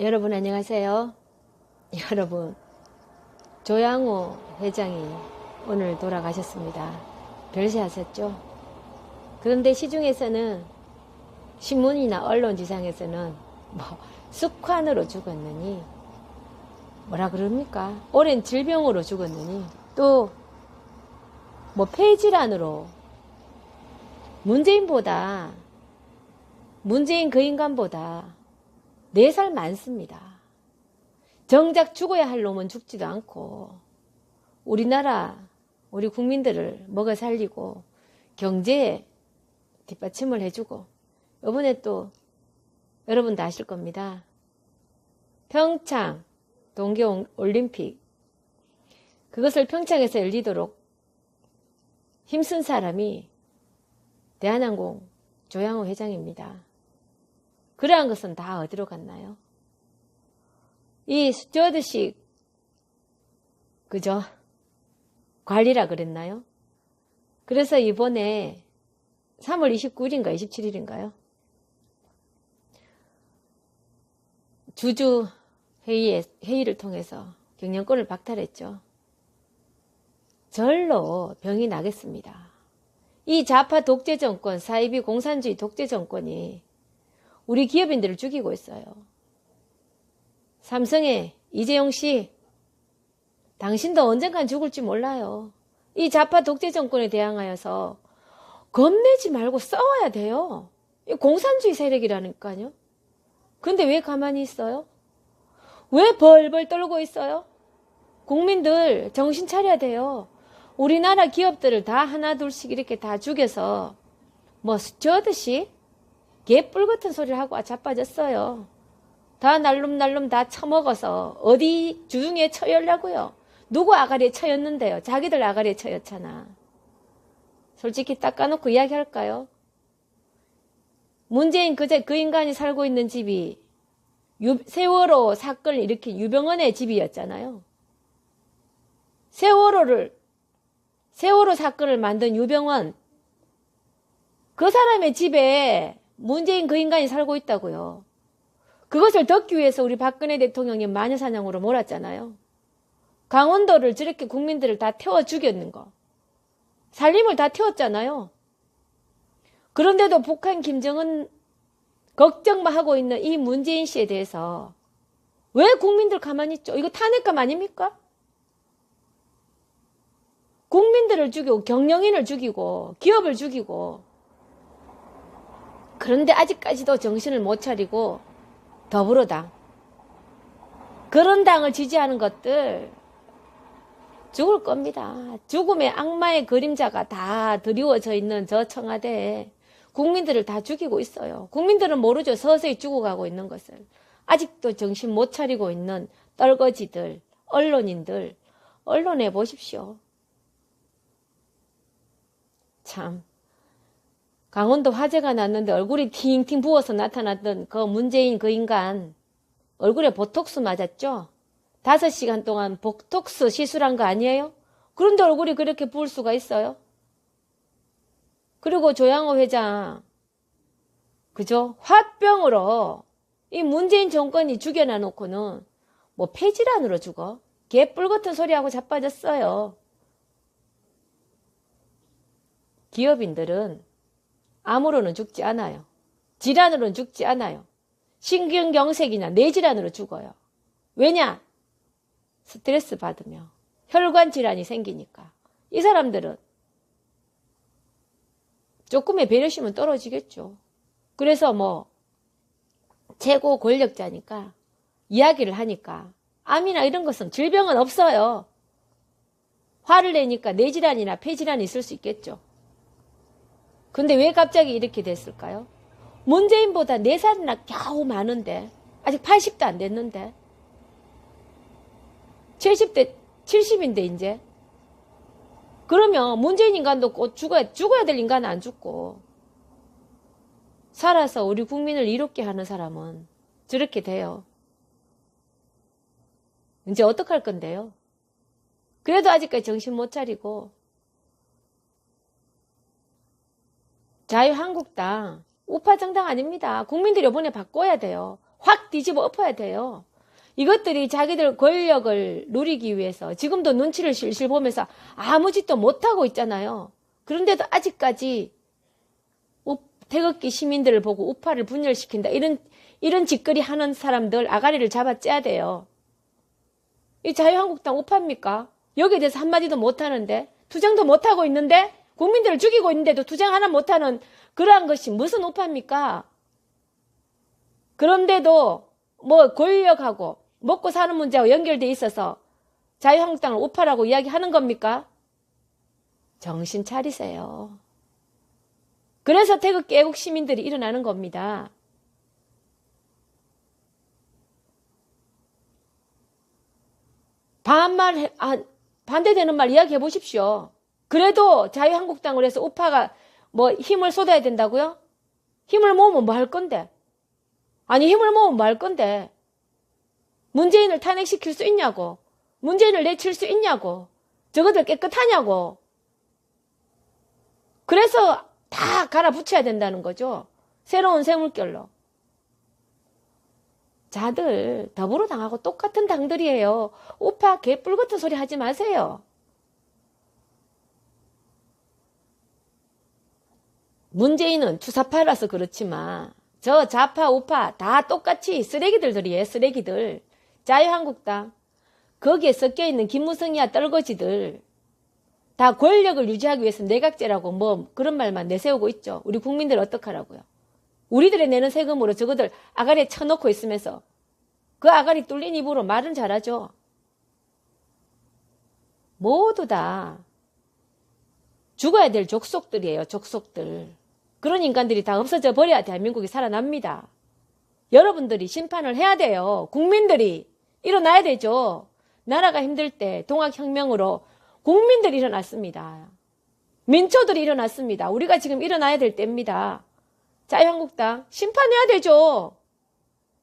여러분 안녕하세요. 여러분 조양호 회장이 오늘 돌아가셨습니다. 별세 하셨죠? 그런데 시중에서는 신문이나 언론지상에서는 뭐 숙환으로 죽었느니 뭐라 그럽니까? 오랜 질병으로 죽었느니 또 뭐 폐질환으로 문재인보다 문재인 그 인간보다 4살 많습니다. 정작 죽어야 할 놈은 죽지도 않고 우리나라 우리 국민들을 먹어 살리고 경제에 뒷받침을 해주고 이번에 또 여러분도 아실 겁니다. 평창 동계올림픽 그것을 평창에서 열리도록 힘쓴 사람이 대한항공 조양호 회장입니다. 그러한 것은 다 어디로 갔나요? 이 스튜어드식 그죠? 관리라 그랬나요? 그래서 이번에 3월 29일인가 27일인가요? 주주 회의에, 회의를 통해서 경영권을 박탈했죠. 절로 병이 나겠습니다. 이 좌파 독재 정권, 사이비 공산주의 독재 정권이 우리 기업인들을 죽이고 있어요. 삼성의 이재용 씨, 당신도 언젠간 죽을지 몰라요. 이 좌파 독재 정권에 대항하여서 겁내지 말고 싸워야 돼요. 공산주의 세력이라니까요. 근데 왜 가만히 있어요? 왜 벌벌 떨고 있어요? 국민들 정신 차려야 돼요. 우리나라 기업들을 다 하나둘씩 이렇게 다 죽여서 뭐 스튜어드식 개 뿔 같은 소리를 하고 자빠졌어요. 다 날름날름 다 처먹어서 어디 주중에 처열라고요. 누구 아가리에 처였는데요. 자기들 아가리에 처였잖아. 솔직히 딱 까놓고 이야기할까요? 문재인 그제 그 인간이 살고 있는 집이 유, 세월호 사건을 일으킨 유병헌의 집이었잖아요. 세월호를 세월호 사건을 만든 유병헌 그 사람의 집에 문재인 그 인간이 살고 있다고요. 그것을 덮기 위해서 우리 박근혜 대통령이 마녀사냥으로 몰았잖아요. 강원도를 저렇게 국민들을 다 태워 죽였는 거. 살림을 다 태웠잖아요. 그런데도 북한 김정은 걱정만 하고 있는 이 문재인 씨에 대해서 왜 국민들 가만히 있죠? 이거 탄핵감 아닙니까? 국민들을 죽이고 경영인을 죽이고 기업을 죽이고 그런데 아직까지도 정신을 못 차리고 더불어당 그런 당을 지지하는 것들 죽을 겁니다. 죽음의 악마의 그림자가 다 드리워져 있는 저 청와대에 국민들을 다 죽이고 있어요. 국민들은 모르죠. 서서히 죽어가고 있는 것을. 아직도 정신 못 차리고 있는 떨거지들, 언론인들, 언론해 보십시오. 참. 강원도 화재가 났는데 얼굴이 팅팅 부어서 나타났던 그 문재인 그 인간 얼굴에 보톡스 맞았죠? 다섯 시간 동안 보톡스 시술한 거 아니에요? 그런데 얼굴이 그렇게 부을 수가 있어요? 그리고 조양호 회장 그죠? 화병으로 이 문재인 정권이 죽여놔 놓고는 뭐 폐질환으로 죽어? 개뿔 같은 소리하고 자빠졌어요. 기업인들은 암으로는 죽지 않아요. 질환으로는 죽지 않아요. 신경경색이나 뇌질환으로 죽어요. 왜냐? 스트레스 받으며 혈관 질환이 생기니까. 이 사람들은 조금의 배려심은 떨어지겠죠. 그래서 뭐 최고 권력자니까 이야기를 하니까 암이나 이런 것은 질병은 없어요. 화를 내니까 뇌질환이나 폐질환이 있을 수 있겠죠. 근데 왜 갑자기 이렇게 됐을까요? 문재인보다 4살이나 겨우 많은데 아직 80도 안 됐는데 70대 70인데 이제 그러면 문재인 인간도 꼭 죽어야 죽어야 될 인간은 안 죽고 살아서 우리 국민을 이롭게 하는 사람은 저렇게 돼요. 이제 어떡할 건데요? 그래도 아직까지 정신 못 차리고 자유한국당 우파 정당 아닙니다. 국민들이 이번에 바꿔야 돼요. 확 뒤집어 엎어야 돼요. 이것들이 자기들 권력을 누리기 위해서 지금도 눈치를 실실 보면서 아무 짓도 못하고 있잖아요. 그런데도 아직까지 우- 태극기 시민들을 보고 우파를 분열시킨다. 이런, 이런 짓거리 하는 사람들 아가리를 잡아째야 돼요. 이 자유한국당 우파입니까? 여기에 대해서 한마디도 못하는데, 투쟁도 못하고 있는데, 국민들을 죽이고 있는데도 투쟁 하나 못하는 그러한 것이 무슨 우파입니까? 그런데도 뭐 권력하고 먹고 사는 문제하고 연결돼 있어서 자유한국당을 우파라고 이야기하는 겁니까? 정신 차리세요. 그래서 태극기 애국 시민들이 일어나는 겁니다. 반말, 해- 아, 반대되는 말 이야기해 보십시오. 그래도 자유한국당을 해서 우파가 뭐 힘을 쏟아야 된다고요? 힘을 모으면 뭐 할 건데? 아니, 힘을 모으면 뭐 할 건데? 문재인을 탄핵시킬 수 있냐고? 문재인을 내칠 수 있냐고? 저것들 깨끗하냐고? 그래서 다 갈아붙여야 된다는 거죠. 새로운 새물결로. 자들 더불어당하고 똑같은 당들이에요. 우파 개뿔 같은 소리 하지 마세요. 문재인은 주사파라서 그렇지만 저 좌파 우파 다 똑같이 쓰레기들들이에요. 쓰레기들. 자유한국당 거기에 섞여 있는 김무성이야 떨거지들 다 권력을 유지하기 위해서 내각제라고 뭐 그런 말만 내세우고 있죠. 우리 국민들 어떡하라고요. 우리들의 내는 세금으로 저거들 아가리에 쳐놓고 있으면서 그 아가리 뚫린 입으로 말은 잘하죠. 모두 다 죽어야 될 족속들이에요. 족속들. 그런 인간들이 다 없어져 버려야 대한민국이 살아납니다. 여러분들이 심판을 해야 돼요. 국민들이 일어나야 되죠. 나라가 힘들 때 동학혁명으로 국민들이 일어났습니다. 민초들이 일어났습니다. 우리가 지금 일어나야 될 때입니다. 자유한국당 심판해야 되죠.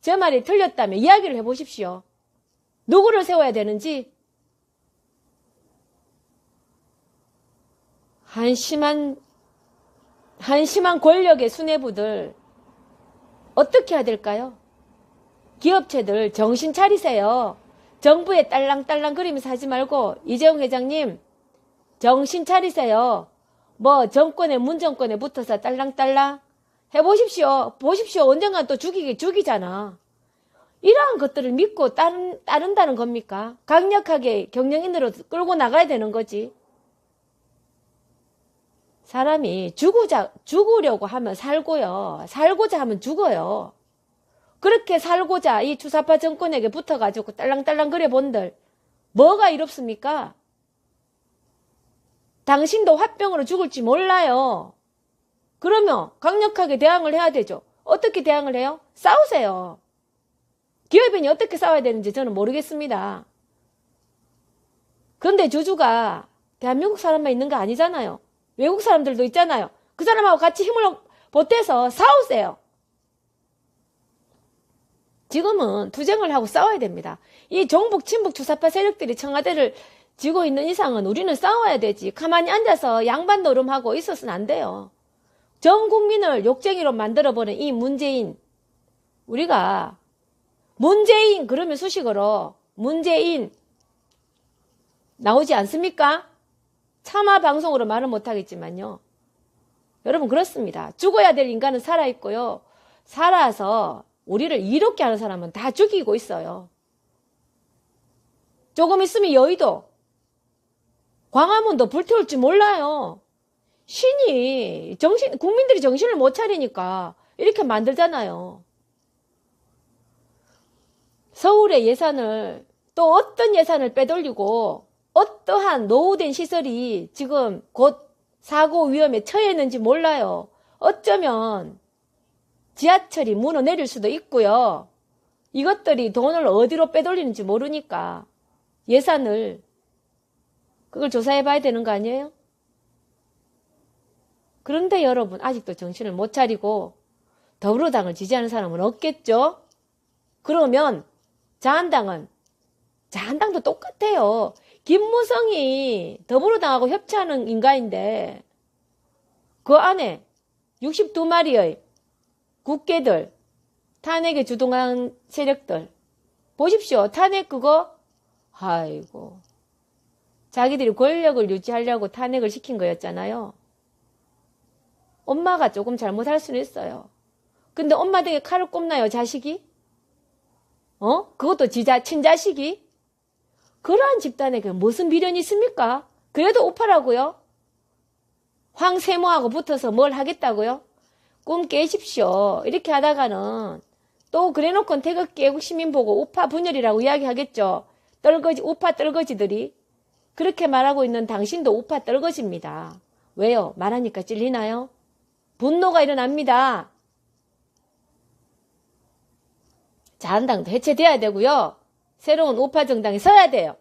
제 말이 틀렸다면 이야기를 해보십시오. 누구를 세워야 되는지 한심한 한심한 권력의 수뇌부들 어떻게 해야 될까요? 기업체들 정신 차리세요. 정부에 딸랑딸랑 그리면서 하지 말고 이재용 회장님 정신 차리세요. 뭐 정권에 문정권에 붙어서 딸랑딸랑 해보십시오. 보십시오. 언젠간 또 죽이기 죽이잖아. 이러한 것들을 믿고 따른, 따른다는 겁니까? 강력하게 경영인으로 끌고 나가야 되는 거지. 사람이 죽으자, 죽으려고 하면 살고요. 살고자 하면 죽어요. 그렇게 살고자 이 주사파 정권에게 붙어가지고 딸랑딸랑 그래 본들 뭐가 이롭습니까? 당신도 화병으로 죽을지 몰라요. 그러면 강력하게 대항을 해야 되죠. 어떻게 대항을 해요? 싸우세요. 기업인이 어떻게 싸워야 되는지 저는 모르겠습니다. 그런데 주주가 대한민국 사람만 있는 거 아니잖아요. 외국 사람들도 있잖아요. 그 사람하고 같이 힘을 보태서 싸우세요. 지금은 투쟁을 하고 싸워야 됩니다. 이 종북, 친북, 주사파 세력들이 청와대를 쥐고 있는 이상은 우리는 싸워야 되지. 가만히 앉아서 양반 노름하고 있어서는 안 돼요. 전 국민을 욕쟁이로 만들어버린 이 문재인. 우리가 문재인 그러면 수식어로 문재인 나오지 않습니까? 차마 방송으로 말은 못하겠지만요. 여러분 그렇습니다. 죽어야 될 인간은 살아있고요. 살아서 우리를 이롭게 하는 사람은 다 죽이고 있어요. 조금 있으면 여의도, 광화문도 불태울 줄 몰라요. 신이 정신, 국민들이 정신을 못 차리니까 이렇게 만들잖아요. 서울의 예산을 또 어떤 예산을 빼돌리고 어떠한 노후된 시설이 지금 곧 사고 위험에 처했는지 몰라요. 어쩌면 지하철이 무너 내릴 수도 있고요. 이것들이 돈을 어디로 빼돌리는지 모르니까 예산을 그걸 조사해 봐야 되는 거 아니에요? 그런데 여러분 아직도 정신을 못 차리고 더불어당을 지지하는 사람은 없겠죠? 그러면 자한당은 자한당도 똑같아요. 김무성이 더불어당하고 협치하는 인가인데 그 안에 62마리의 국계들 탄핵에 주동한 세력들. 보십시오. 탄핵 그거, 아이고. 자기들이 권력을 유지하려고 탄핵을 시킨 거였잖아요. 엄마가 조금 잘못할 수는 있어요. 근데 엄마 등에 칼을 꼽나요, 자식이? 어? 그것도 지자, 친자식이? 그러한 집단에게 무슨 미련이 있습니까? 그래도 오파라고요? 황세모하고 붙어서 뭘 하겠다고요? 꿈 깨십시오. 이렇게 하다가는 또 그래놓고 태극기 애국 시민 보고 우파 분열이라고 이야기하겠죠. 떨거지, 우파 떨거지들이. 그렇게 말하고 있는 당신도 우파 떨거지입니다. 왜요? 말하니까 찔리나요? 분노가 일어납니다. 자한당도 해체돼야 되고요. 새로운 우파 정당이 서야 돼요.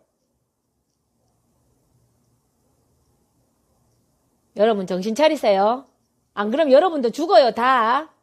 여러분 정신 차리세요. 안 그럼 여러분도 죽어요, 다.